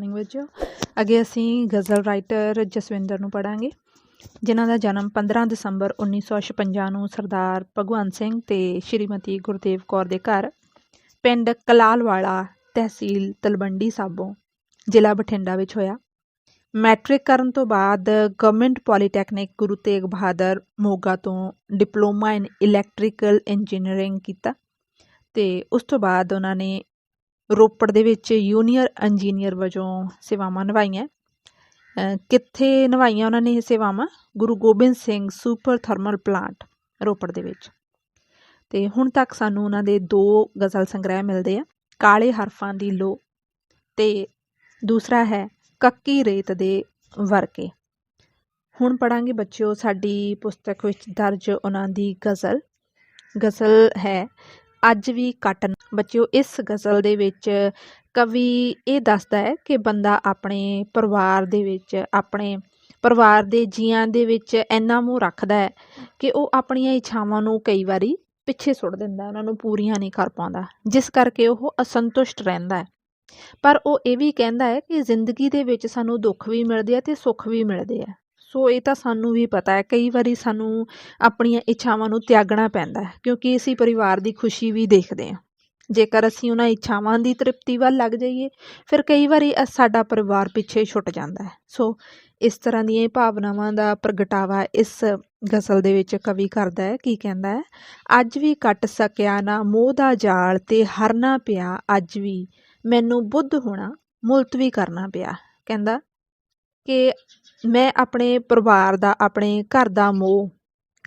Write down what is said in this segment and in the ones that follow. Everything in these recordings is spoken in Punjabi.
ਮੋਰਨਿੰਗ ਵਿੱਚ ਅੱਗੇ ਅਸੀਂ ਗਜ਼ਲ ਰਾਈਟਰ ਜਸਵਿੰਦਰ ਨੂੰ ਪੜ੍ਹਾਂਗੇ, ਜਿਨ੍ਹਾਂ ਦਾ ਜਨਮ 15 ਦਸੰਬਰ 1956 ਨੂੰ ਸਰਦਾਰ ਭਗਵੰਤ ਸਿੰਘ ਤੇ ਸ਼੍ਰੀਮਤੀ ਗੁਰਦੇਵ ਕੌਰ ਦੇ ਘਰ, ਪਿੰਡ ਕਲਾਲਵਾਲਾ ਤਹਿਸੀਲ ਤਲਵੰਡੀ ਸਾਬੋ, ਜ਼ਿਲ੍ਹਾ ਬਠਿੰਡਾ ਵਿੱਚ ਹੋਇਆ। ਮੈਟ੍ਰਿਕ ਕਰਨ ਤੋਂ ਬਾਅਦ ਗਵਰਨਮੈਂਟ ਪੋਲੀਟੈਕਨਿਕ ਗੁਰੂ ਤੇਗ ਬਹਾਦਰ ਮੋਗਾ ਤੋਂ ਡਿਪਲੋਮਾ ਇਨ ਇਲੈਕਟ੍ਰੀਕਲ ਇੰਜੀਨੀਅਰਿੰਗ ਕੀਤਾ ਤੇ ਉਸ ਤੋਂ ਬਾਅਦ ਉਹਨਾਂ ਨੇ ਰੋਪੜ ਦੇ ਵਿੱਚ ਜੂਨੀਅਰ ਇੰਜੀਨੀਅਰ ਵਜੋਂ ਸੇਵਾਵਾਂ ਨਿਭਾਈਆਂ। ਕਿੱਥੇ ਨਿਭਾਈਆਂ ਉਹਨਾਂ ਨੇ ਇਹ ਸੇਵਾਵਾਂ? Guru Gobind Singh super thermal plant Ropar ਦੇ ਵਿੱਚ। ਤੇ ਹੁਣ ਤੱਕ ਸਾਨੂੰ ਉਹਨਾਂ ਦੇ ਦੋ ਗਜ਼ਲ ਸੰਗ੍ਰਹਿ ਮਿਲਦੇ ਆ, ਕਾਲੇ ਹਰਫਾਂ ਦੀ ਲੋ ਤੇ ਦੂਸਰਾ ਹੈ ਕੱਕੀ ਰੇਤ ਦੇ ਵਰਕੇ। ਹੁਣ ਪੜਾਂਗੇ ਬੱਚਿਓ ਸਾਡੀ ਪੁਸਤਕ ਵਿੱਚ ਦਰਜ ਉਹਨਾਂ ਦੀ ਗਜ਼ਲ। ਗਜ਼ਲ ਹੈ ਅੱਜ ਵੀ ਕੱਟ ਬੱਚਿਓ, ਇਸ ਗਜ਼ਲ ਦੇ ਵਿੱਚ ਕਵੀ ਇਹ ਦੱਸਦਾ ਹੈ ਕਿ ਬੰਦਾ ਆਪਣੇ ਪਰਿਵਾਰ ਦੇ ਵਿੱਚ, ਆਪਣੇ ਪਰਿਵਾਰ ਦੇ ਜੀਆਂ ਦੇ ਵਿੱਚ ਇੰਨਾ ਮੋਹ ਰੱਖਦਾ ਹੈ ਕਿ ਉਹ ਆਪਣੀਆਂ ਇੱਛਾਵਾਂ ਨੂੰ ਕਈ ਵਾਰੀ ਪਿੱਛੇ ਸੁੱਟ ਦਿੰਦਾ ਉਹਨਾਂ ਨੂੰ ਪੂਰੀਆਂ ਨਹੀਂ ਕਰ ਪਾਉਂਦਾ, ਜਿਸ ਕਰਕੇ ਉਹ ਅਸੰਤੁਸ਼ਟ ਰਹਿੰਦਾ ਹੈ। ਪਰ ਉਹ ਇਹ ਵੀ ਕਹਿੰਦਾ ਹੈ ਕਿ ਜ਼ਿੰਦਗੀ ਦੇ ਵਿੱਚ ਸਾਨੂੰ ਦੁੱਖ ਵੀ ਮਿਲਦੇ ਆ ਤੇ ਸੁੱਖ ਵੀ ਮਿਲਦੇ ਆ। ਸੋ ਇਹ ਤਾਂ ਸਾਨੂੰ ਵੀ ਪਤਾ ਹੈ, ਕਈ ਵਾਰੀ ਸਾਨੂੰ ਆਪਣੀਆਂ ਇੱਛਾਵਾਂ ਨੂੰ ਤਿਆਗਣਾ ਪੈਂਦਾ ਹੈ, ਕਿਉਂਕਿ ਅਸੀਂ ਪਰਿਵਾਰ ਦੀ ਖੁਸ਼ੀ ਵੀ ਦੇਖਦੇ ਹਾਂ। ਜੇਕਰ ਅਸੀਂ ਉਹਨਾਂ ਇੱਛਾਵਾਂ ਦੀ ਤ੍ਰਿਪਤੀ ਵੱਲ ਲੱਗ ਜਾਈਏ, ਫਿਰ ਕਈ ਵਾਰੀ ਅ- ਸਾਡਾ ਪਰਿਵਾਰ ਪਿੱਛੇ ਛੁੱਟ ਜਾਂਦਾ ਹੈ। ਸੋ ਇਸ ਤਰ੍ਹਾਂ ਦੀਆਂ ਭਾਵਨਾਵਾਂ ਦਾ ਪ੍ਰਗਟਾਵਾ ਇਸ ਗਜ਼ਲ ਦੇ ਵਿੱਚ ਕਵੀ ਕਰਦਾ ਹੈ, ਕੀ ਕਹਿੰਦਾ ਹੈ, ਅੱਜ ਵੀ ਕੱਟ ਸਕਿਆ ਨਾ ਮੋਹ ਦਾ ਜਾਲ ਤੇ ਹਰਨਾ ਪਿਆ, ਅੱਜ ਵੀ ਮੈਨੂੰ ਬੁੱਧ ਹੋਣਾ ਮੁਲਤਵੀ ਕਰਨਾ ਪਿਆ। ਕਹਿੰਦਾ ਕਿ ਮੈਂ ਆਪਣੇ ਪਰਿਵਾਰ ਦਾ, ਆਪਣੇ ਘਰ ਦਾ ਮੋਹ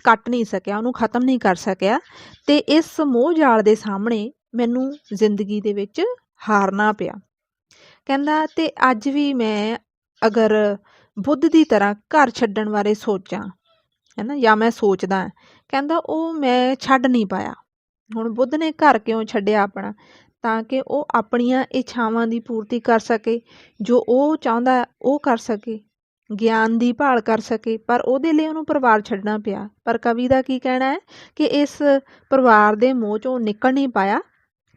ਕੱਟ ਨਹੀਂ ਸਕਿਆ, ਉਹਨੂੰ ਖਤਮ ਨਹੀਂ ਕਰ ਸਕਿਆ ਅਤੇ ਇਸ ਮੋਹ ਜਾਲ ਦੇ ਸਾਹਮਣੇ ਮੈਨੂੰ ਜ਼ਿੰਦਗੀ ਦੇ ਵਿੱਚ ਹਾਰਨਾ ਪਿਆ। ਕਹਿੰਦਾ ਅਤੇ ਅੱਜ ਵੀ ਮੈਂ ਅਗਰ ਬੁੱਧ ਦੀ ਤਰ੍ਹਾਂ ਘਰ ਛੱਡਣ ਬਾਰੇ ਸੋਚਾਂ ਹੈ ਨਾ ਜਾਂ ਮੈਂ ਸੋਚਦਾ ਕਹਿੰਦਾ, ਉਹ ਮੈਂ ਛੱਡ ਨਹੀਂ ਪਾਇਆ। ਹੁਣ ਬੁੱਧ ਨੇ ਘਰ ਕਿਉਂ ਛੱਡਿਆ ਆਪਣਾ? ਤਾਂ ਕਿ ਉਹ ਆਪਣੀਆਂ ਇੱਛਾਵਾਂ ਦੀ ਪੂਰਤੀ ਕਰ ਸਕੇ, ਜੋ ਉਹ ਚਾਹੁੰਦਾ ਉਹ ਕਰ ਸਕੇ। ਗਿਆਨ ਦੀ ਭਾਲ ਕਰ ਸਕੇ, ਪਰ ਉਹਦੇ ਲਈ ਉਹਨੂੰ ਪਰਿਵਾਰ ਛੱਡਣਾ ਪਿਆ। ਪਰ ਕਵੀ ਦਾ ਕੀ ਕਹਿਣਾ ਹੈ ਕਿ ਇਸ ਪਰਿਵਾਰ ਦੇ ਮੋਹ ਚੋਂ ਨਿਕਲ ਨਹੀਂ ਪਾਇਆ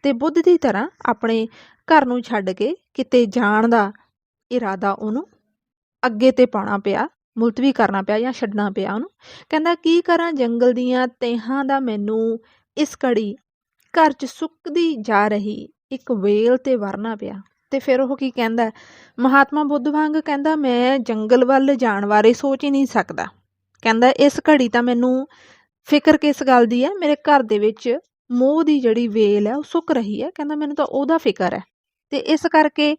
ਤੇ ਬੁੱਧ ਦੀ ਤਰ੍ਹਾਂ ਆਪਣੇ ਘਰ ਨੂੰ ਛੱਡ ਕੇ ਕਿਤੇ ਜਾਣ ਦਾ ਇਰਾਦਾ ਉਹਨੂੰ ਅੱਗੇ ਤੇ ਪਾਉਣਾ ਪਿਆ, ਮੁਲਤਵੀ ਕਰਨਾ ਪਿਆ ਜਾਂ ਛੱਡਣਾ ਪਿਆ ਉਹਨੂੰ। ਕਹਿੰਦਾ, ਕੀ ਕਰਾਂ? ਜੰਗਲ ਦੀਆਂ ਤੇਹਾਂ ਦਾ ਮੈਨੂੰ ਇਸ ਘੜੀ ਘਰ 'ਚ ਸੁੱਕਦੀ ਜਾ ਰਹੀ ਇੱਕ ਵੇਲ ਤੇ ਵਰਨਾ ਪਿਆ। ਤੇ ਫਿਰ ਉਹ ਕੀ ਕਹਿੰਦਾ ਮਹਾਤਮਾ ਬੁੱਧ ਵਾਂਗ ਕਹਿੰਦਾ, ਮੈਂ ਜੰਗਲ ਵੱਲ ਜਾਣ ਬਾਰੇ ਸੋਚ ਹੀ ਨਹੀਂ ਸਕਦਾ। ਕਹਿੰਦਾ, ਇਸ ਘੜੀ ਤਾਂ ਮੈਨੂੰ ਫਿਕਰ ਕਿਸ ਗੱਲ ਦੀ ਹੈ? ਮੇਰੇ ਘਰ ਦੇ ਵਿੱਚ ਮੋਹ ਦੀ ਜਿਹੜੀ ਵੇਲ ਹੈ, ਉਹ ਸੁੱਕ ਰਹੀ ਹੈ। ਕਹਿੰਦਾ, ਮੈਨੂੰ ਤਾਂ ਉਹਦਾ ਫਿਕਰ ਹੈ। ਤੇ ਇਸ ਕਰਕੇ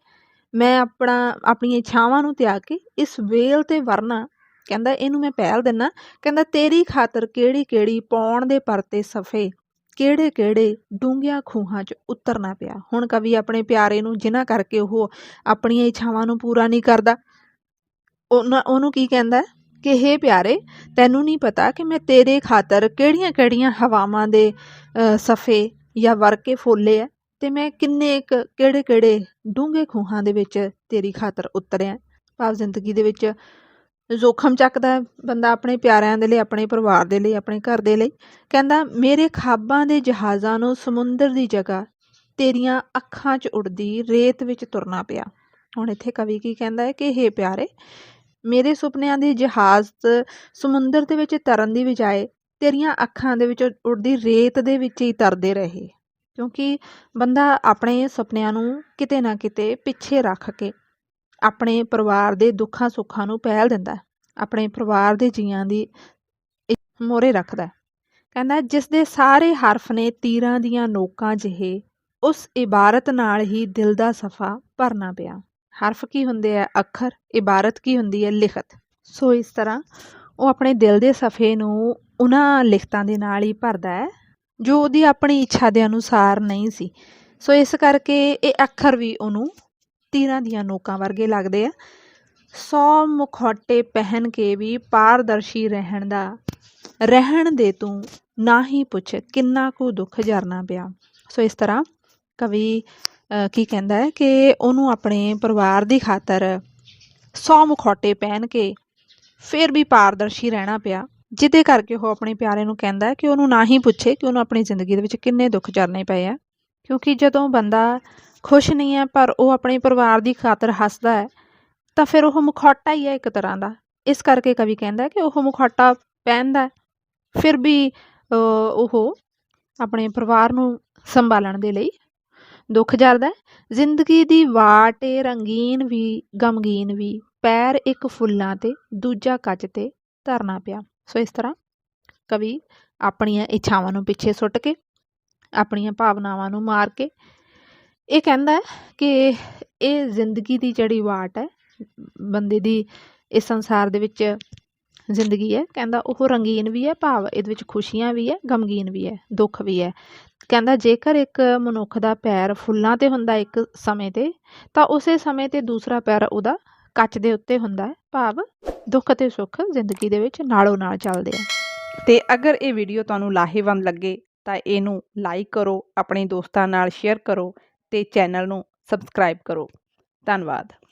ਮੈਂ ਆਪਣਾ, ਆਪਣੀਆਂ ਇੱਛਾਵਾਂ ਨੂੰ ਤਿਆਗ ਕੇ ਇਸ ਵੇਲ ਤੇ ਵਰਨਾ, ਕਹਿੰਦਾ, ਇਹਨੂੰ ਮੈਂ ਪਹਿਲ ਦਿੰਨਾ। ਕਹਿੰਦਾ, ਤੇਰੀ ਖਾਤਰ ਕਿਹੜੀ ਕਿਹੜੀ ਪੌਣ ਦੇ ਪਰਤੇ ਸਫੇ ਕਿਹੜੇ ਕਿਹੜੇ ਡੂੰਘਿਆਂ ਖੂਹਾਂ 'ਚ ਉਤਰਨਾ ਪਿਆ। ਹੁਣ ਕਵੀ ਆਪਣੇ ਪਿਆਰੇ ਨੂੰ ਜਿਨ੍ਹਾਂ ਕਰਕੇ ਉਹ ਆਪਣੀਆਂ ਇੱਛਾਵਾਂ ਨੂੰ ਪੂਰਾ ਨਹੀਂ ਕਰਦਾ ਉਹਨਾਂ ਉਹਨੂੰ ਕੀ ਕਹਿੰਦਾ? ਕਿ ਹੇ ਪਿਆਰੇ ਤੈਨੂੰ ਨਹੀਂ ਪਤਾ ਕਿ ਮੈਂ ਤੇਰੇ ਖਾਤਰ ਕਿਹੜੀਆਂ ਕਿਹੜੀਆਂ ਹਵਾਵਾਂ ਦੇ ਅ, ਸਫੇ ਜਾਂ ਵਰਕੇ ਫੋਲੇ ਆ ਤੇ ਮੈਂ ਕਿੰਨੇ ਕੁ ਕਿਹੜੇ ਕਿਹੜੇ ਡੂੰਘੇ ਖੂਹਾਂ ਦੇ ਵਿੱਚ ਤੇਰੀ ਖਾਤਰ ਉਤਰਿਆ। ਭਾਵ ਜ਼ਿੰਦਗੀ ਦੇ ਵਿੱਚ ਜ਼ੋਖਮ ਚੱਕਦਾ ਬੰਦਾ ਆਪਣੇ ਪਿਆਰਿਆਂ ਦੇ ਲਈ, ਆਪਣੇ ਪਰਿਵਾਰ ਦੇ ਲਈ, ਆਪਣੇ ਘਰ ਦੇ ਲਈ। ਕਹਿੰਦਾ, ਮੇਰੇ ਖਾਬਾਂ ਦੇ ਜਹਾਜ਼ਾਂ ਨੂੰ ਸਮੁੰਦਰ ਦੀ ਜਗ੍ਹਾ, ਤੇਰੀਆਂ ਅੱਖਾਂ 'ਚ ਉੜਦੀ ਰੇਤ ਵਿੱਚ ਤੁਰਨਾ ਪਿਆ। ਹੁਣ ਇੱਥੇ ਕਵੀ ਕੀ ਕਹਿੰਦਾ ਹੈ ਕਿ, ਹੇ ਪਿਆਰੇ, ਮੇਰੇ ਸੁਪਨਿਆਂ ਦੇ ਜਹਾਜ਼ ਸਮੁੰਦਰ ਦੇ ਵਿੱਚ ਤਰਨ ਦੀ ਬਜਾਏ, ਤੇਰੀਆਂ ਅੱਖਾਂ ਦੇ ਵਿੱਚ ਉੜਦੀ ਰੇਤ ਦੇ ਵਿੱਚ ਹੀ ਤਰਦੇ ਰਹੇ। ਕਿਉਂਕਿ ਬੰਦਾ ਆਪਣੇ ਸੁਪਨਿਆਂ ਨੂੰ ਕਿਤੇ ਨਾ ਕਿਤੇ ਪਿੱਛੇ ਰੱਖ ਕੇ ਆਪਣੇ ਪਰਿਵਾਰ ਦੇ ਦੁੱਖਾਂ ਸੁੱਖਾਂ ਨੂੰ ਪਹਿਲ ਦਿੰਦਾ ਆਪਣੇ ਪਰਿਵਾਰ ਦੇ ਜੀਆਂ ਦੀ ਮੋਰੇ ਰੱਖਦਾ ਕਹਿੰਦਾ ਜਿਸ ਦੇ ਸਾਰੇ ਹਰਫ ਨੇ ਤੀਰਾਂ ਦੀਆਂ ਨੋਕਾਂ ਜਿਹੇ, ਉਸ ਇਬਾਰਤ ਨਾਲ ਹੀ ਦਿਲ ਦਾ ਸਫਾ ਭਰਨਾ ਪਿਆ। ਹਰਫ ਕੀ ਹੁੰਦੇ ਆ? ਅੱਖਰ। ਇਬਾਰਤ ਕੀ ਹੁੰਦੀ ਹੈ? ਲਿਖਤ। ਸੋ ਇਸ ਤਰ੍ਹਾਂ ਉਹ ਆਪਣੇ ਦਿਲ ਦੇ ਸਫੇ ਨੂੰ ਉਹਨਾਂ ਲਿਖਤਾਂ ਦੇ ਨਾਲ ਹੀ ਭਰਦਾ ਹੈ, ਜੋ ਉਹਦੀ ਆਪਣੀ ਇੱਛਾ ਦੇ ਅਨੁਸਾਰ ਨਹੀਂ ਸੀ। ਸੋ ਇਸ ਕਰਕੇ ਇਹ ਅੱਖਰ ਵੀ ਉਹਨੂੰ ਤੀਰਾਂ ਦੀਆਂ ਨੋਕਾਂ ਵਰਗੇ ਲੱਗਦੇ ਆ। ਸੌ ਮੁਖੌਟੇ ਪਹਿਨ ਕੇ ਵੀ ਪਾਰਦਰਸ਼ੀ ਰਹਿਣ ਦਾ, ਰਹਿਣ ਦੇ ਤੂੰ ਨਾ ਹੀ ਪੁੱਛ ਕਿੰਨਾ ਕੁ ਦੁੱਖ ਜਰਨਾ ਪਿਆ। ਸੋ ਇਸ ਤਰ੍ਹਾਂ ਕਵੀ ਕੀ ਕਹਿੰਦਾ ਹੈ ਕਿ ਉਹਨੂੰ ਆਪਣੇ ਪਰਿਵਾਰ ਦੀ ਖਾਤਰ ਸੌ ਮੁਖੌਟੇ ਪਹਿਨ ਕੇ ਫਿਰ ਵੀ ਪਾਰਦਰਸ਼ੀ ਰਹਿਣਾ ਪਿਆ, ਜਿਹਦੇ ਕਰਕੇ ਉਹ ਆਪਣੇ ਪਿਆਰੇ ਨੂੰ ਕਹਿੰਦਾ ਹੈ ਕਿ ਉਹਨੂੰ ਨਾ ਹੀ ਪੁੱਛੇ ਕਿ ਉਹਨੂੰ ਆਪਣੀ ਜ਼ਿੰਦਗੀ ਦੇ ਵਿੱਚ ਕਿੰਨੇ ਦੁੱਖ ਜਰਨੇ ਪਏ ਆ। ਕਿਉਂਕਿ ਜਦੋਂ ਬੰਦਾ ਖੁਸ਼ ਨਹੀਂ ਹੈ ਪਰ ਉਹ ਆਪਣੇ ਪਰਿਵਾਰ ਦੀ ਖਾਤਰ ਹੱਸਦਾ ਹੈ। ਤਾਂ ਫਿਰ ਉਹ ਮੁਖੌਟਾ ਹੀ ਹੈ ਇੱਕ ਤਰ੍ਹਾਂ ਦਾ। ਇਸ ਕਰਕੇ ਕਵੀ ਕਹਿੰਦਾ ਹੈ ਕਿ ਉਹ ਮੁਖੌਟਾ ਪਹਿਨਦਾ ਹੈ। ਫਿਰ ਵੀ ਅ, ਉਹ ਆਪਣੇ ਪਰਿਵਾਰ ਨੂੰ ਸੰਭਾਲਣ ਦੇ ਲਈ ਦੁੱਖ ਜਰਦਾ ਜ਼ਿੰਦਗੀ ਦੀ ਵਾਟ ਏ ਰੰਗੀਨ ਵੀ ਗਮਗੀਨ ਵੀ ਪੈਰ ਇੱਕ ਫੁੱਲਾਂ ਤੇ ਦੂਜਾ ਕੱਚ ਤੇ ਧਰਨਾ ਪਿਆ। ਸੋ ਇਸ ਤਰ੍ਹਾਂ ਕਵੀ ਆਪਣੀਆਂ ਇੱਛਾਵਾਂ ਨੂੰ ਪਿੱਛੇ ਸੁੱਟ ਕੇ ਆਪਣੀਆਂ ਭਾਵਨਾਵਾਂ ਨੂੰ ਮਾਰ ਕੇ ਇਹ ਕਹਿੰਦਾ ਕਿ ਇਹ ਜ਼ਿੰਦਗੀ ਦੀ ਜਿਹੜੀ ਵਾਟ ਹੈ, ਬੰਦੇ ਦੀ ਇਸ ਸੰਸਾਰ ਦੇ ਵਿੱਚ ਜ਼ਿੰਦਗੀ ਹੈ, ਕਹਿੰਦਾ ਉਹ ਰੰਗੀਨ ਵੀ ਹੈ, ਭਾਵ ਇਹਦੇ ਵਿੱਚ ਖੁਸ਼ੀਆਂ ਵੀ ਹੈ, ਗਮਗੀਨ ਵੀ ਹੈ, ਦੁੱਖ ਵੀ ਹੈ। ਕਹਿੰਦਾ ਜੇਕਰ ਇੱਕ ਮਨੁੱਖ ਦਾ ਪੈਰ ਫੁੱਲਾਂ ਤੇ ਹੁੰਦਾ ਇੱਕ ਸਮੇਂ ਤੇ, ਤਾਂ ਉਸੇ ਸਮੇਂ ਤੇ ਦੂਸਰਾ ਪੈਰ ਉਹਦਾ ਕੱਚ ਦੇ ਉੱਤੇ ਹੁੰਦਾ ਹੈ, ਭਾਵ ਦੁੱਖ ਤੇ ਸੁੱਖ ਜ਼ਿੰਦਗੀ ਦੇ ਵਿੱਚ ਨਾਲੋਂ ਨਾਲ ਚੱਲਦੇ ਆ। ਤੇ ਅਗਰ ਇਹ ਵੀਡੀਓ ਤੁਹਾਨੂੰ ਲਾਹੇਵੰਦ ਲੱਗੇ, ਤਾਂ ਇਹਨੂੰ ਲਾਈਕ ਕਰੋ, ਆਪਣੇ ਦੋਸਤਾਂ ਨਾਲ ਸ਼ੇਅਰ ਕਰੋ ਅਤੇ ਚੈਨਲ ਨੂੰ ਸਬਸਕ੍ਰਾਈਬ ਕਰੋ। ਧੰਨਵਾਦ।